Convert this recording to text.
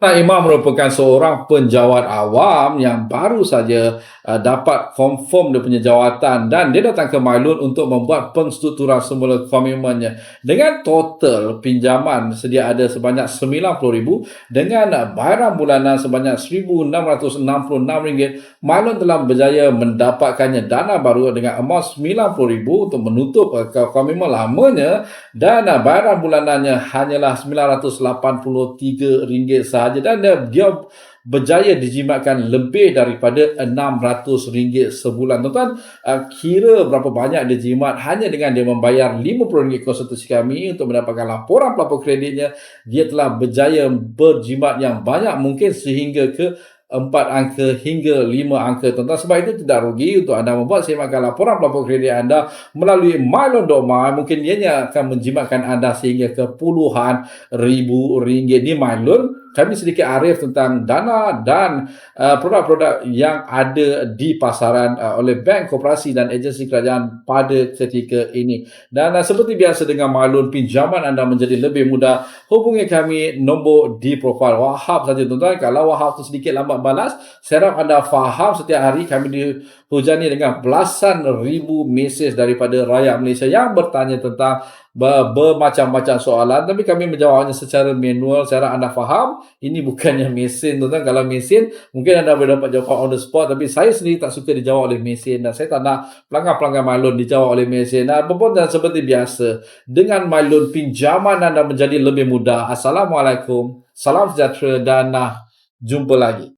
Nah, Imam merupakan seorang penjawat awam yang baru saja uh, dapat confirm dia punya jawatan dan dia datang ke Mailun untuk membuat penstrukturan semula komitmennya. Dengan total pinjaman sedia ada sebanyak RM90,000 dengan bayaran bulanan sebanyak RM1,666, Mailun telah berjaya mendapatkannya dana baru dengan amount RM90,000 untuk menutup komitmen lamanya dan uh, bayaran bulanannya hanyalah RM983 sahaja sahaja. Dan dia, dia berjaya dijimatkan lebih daripada RM600 sebulan. Tuan-tuan, uh, kira berapa banyak dia jimat? Hanya dengan dia membayar RM50 konsultasi kami untuk mendapatkan laporan pelapor kreditnya, dia telah berjaya berjimat yang banyak mungkin sehingga ke empat angka hingga lima angka. Tuan-tuan sebab itu tidak rugi untuk anda membuat semakkan laporan pelapor kredit anda melalui mylon.my mungkin ianya akan menjimatkan anda sehingga ke puluhan ribu ringgit. Di mylon kami sedikit arif tentang dana dan uh, produk-produk yang ada di pasaran uh, oleh bank, koperasi dan agensi kerajaan pada ketika ini. Dan uh, seperti biasa dengan Malun, pinjaman anda menjadi lebih mudah. Hubungi kami nombor di profil Wahab saja tuan-tuan. Kalau Wahab tu sedikit lambat balas, saya harap anda faham setiap hari kami dihujani dengan belasan ribu mesej daripada rakyat Malaysia yang bertanya tentang bermacam-macam soalan tapi kami menjawabnya secara manual saya anda faham ini bukannya mesin. Tuan kalau mesin mungkin anda boleh dapat jawapan on the spot. Tapi saya sendiri tak suka dijawab oleh mesin. Dan saya tak nak pelanggan-pelanggan Mylon dijawab oleh mesin. Dan apapun dan seperti biasa dengan Mylon pinjaman anda menjadi lebih mudah. Assalamualaikum. Salam sejahtera dan nah, jumpa lagi